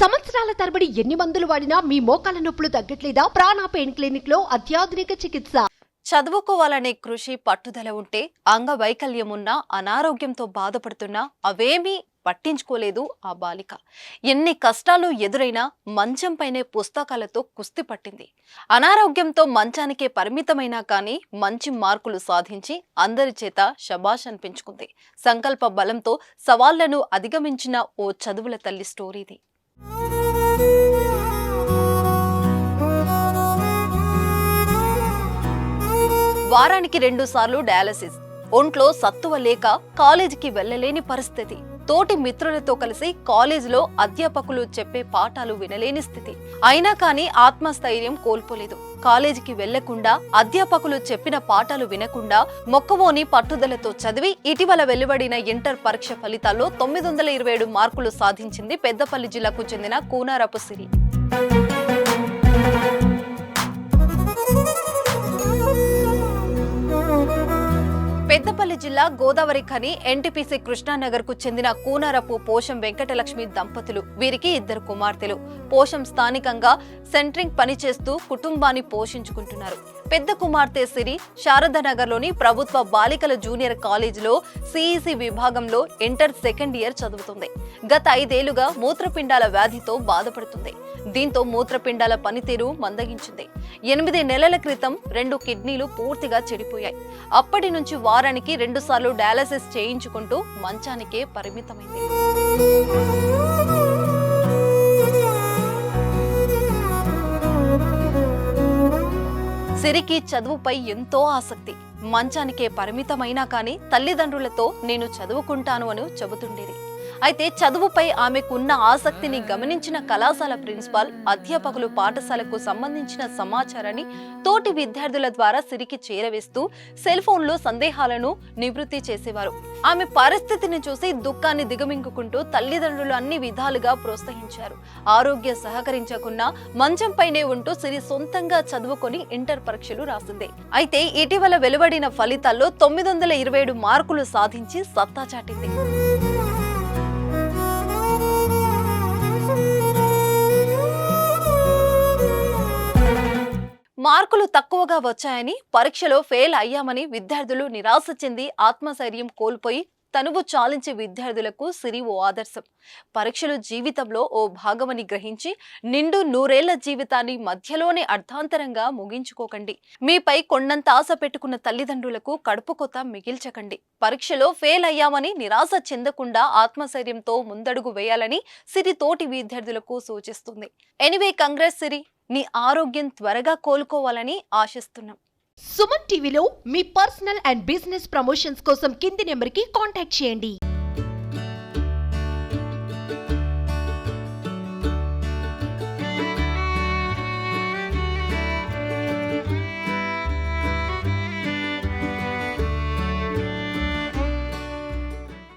సంవత్సరాల తరబడి ఎన్ని మందులు వాడినా మీ మోకాల నొప్పులు తగ్గట్లేదా? ప్రాణ పెయిన్ క్లినిక్లో అత్యాధునిక చికిత్స. చదువుకోవాలనే కృషి పట్టుదల ఉంటే అంగవైకల్యం ఉన్నా అనారోగ్యంతో బాధపడుతున్నా అవేమీ పట్టించుకోలేదు ఆ బాలిక. ఎన్ని కష్టాలు ఎదురైనా మంచంపైనే పుస్తకాలతో కుస్తీ పట్టింది. అనారోగ్యంతో మంచానికే పరిమితమైనా కానీ మంచి మార్కులు సాధించి అందరి చేత శబాష్ అనిపించుకుంది. సంకల్ప బలంతో సవాళ్ళను అధిగమించిన ఓ చదువుల తల్లి స్టోరీది. వారానికి రెండు సార్లు డయాలసిస్. ఒంట్లో సత్తువ లేక కాలేజీకి వెళ్ళలేని పరిస్థితి. తోటి మిత్రులతో కలిసి కాలేజీలో అధ్యాపకులు చెప్పే పాఠాలు వినలేని స్థితి. అయినా కానీ ఆత్మస్థైర్యం కోల్పోలేదు. కాలేజీకి వెళ్ళకుండా అధ్యాపకులు చెప్పిన పాఠాలు వినకుండా మొక్కవోని పట్టుదలతో చదివి ఇటీవల వెలువడిన ఇంటర్ పరీక్ష ఫలితాల్లో తొమ్మిది వందల ఇరవై ఏడు మార్కులు సాధించింది పెద్దపల్లి జిల్లాకు చెందిన కూనారపు సిరి. జిల్లా గోదావరి ఖని ఎన్టీపీసీ కృష్ణానగర్కు చెందిన కూనరపు పోషం వెంకటలక్ష్మి దంపతులు. వీరికి ఇద్దరు కుమార్తెలు. పోషం స్థానికంగా సెంట్రింగ్ పనిచేస్తూ కుటుంబాన్ని పోషించుకుంటున్నారు. పెద్ద కుమార్తె సిరి శారదానగర్లోని ప్రభుత్వ బాలికల జూనియర్ కాలేజీలో సిఈసి విభాగంలో ఇంటర్ సెకండ్ ఇయర్ చదువుతుంది. గత ఐదేళ్ళుగా మూత్రపిండాల వ్యాధితో బాధపడుతుంది. దీంతో మూత్రపిండాల పనితీరు మందగించింది. ఎనిమిది నెలల క్రితం రెండు కిడ్నీలు పూర్తిగా చెడిపోయాయి. అప్పటి నుంచి వారానికి రెండుసార్లు డయాలసిస్ చేయించుకుంటూ మంచానికే పరిమితమైంది. సిరికి చదువుపై ఎంతో ఆసక్తి. మంచానికే పరిమితమైనా కానీ తల్లిదండ్రులతో నేను చదువుకుంటాను అని చెబుతుండేది. అయితే చదువుపై ఆమెకున్న ఆసక్తిని గమనించిన కళాశాల ప్రిన్సిపాల్ అధ్యాపకులు పాఠశాలకు సంబంధించిన సమాచారాన్ని తోటి విద్యార్థుల ద్వారా సిరికి చేరవేస్తూ సెల్ ఫోన్లో సందేహాలను నివృత్తి చేసేవారు. ఆమె పరిస్థితిని చూసి దుఃఖాన్ని దిగమింగుకుంటూ తల్లిదండ్రులు అన్ని విధాలుగా ప్రోత్సహించారు. ఆరోగ్య సహకరించకున్నా మంచంపైనే ఉంటూ సిరి సొంతంగా చదువుకొని ఇంటర్ పరీక్షలు రాసింది. అయితే ఇటీవల వెలువడిన ఫలితాల్లో తొమ్మిది వందల ఇరవై ఏడు మార్కులు సాధించి సత్తా చాటింది. మార్కులు తక్కువగా వచ్చాయని పరీక్షలో ఫెయిల్ అయ్యామని విద్యార్థులు నిరాశ చెంది ఆత్మశైర్యం కోల్పోయి తనువు చాలించే విద్యార్థులకు సిరి ఓ ఆదర్శం. పరీక్షలు జీవితంలో ఓ భాగమని గ్రహించి నిండు నూరేళ్ళ జీవితాన్ని మధ్యలోనే అర్థాంతరంగా ముగించుకోకండి. మీపై కొండంత ఆశ పెట్టుకున్న తల్లిదండ్రులకు కడుపు కొత్త మిగిల్చకండి. పరీక్షలో ఫెయిల్ అయ్యామని నిరాశ చెందకుండా ఆత్మశైర్యంతో ముందడుగు వేయాలని సిరి తోటి విద్యార్థులకు సూచిస్తుంది. Anyway congrats Siri! నీ ఆరోగ్యం త్వరగా కోలుకోవాలని ఆశిస్తున్నాం. సుమన్ టీవీలో మీ పర్సనల్ అండ్ బిజినెస్ ప్రమోషన్స్ కోసం కింది నెంబర్కి కాంటాక్ట్ చేయండి.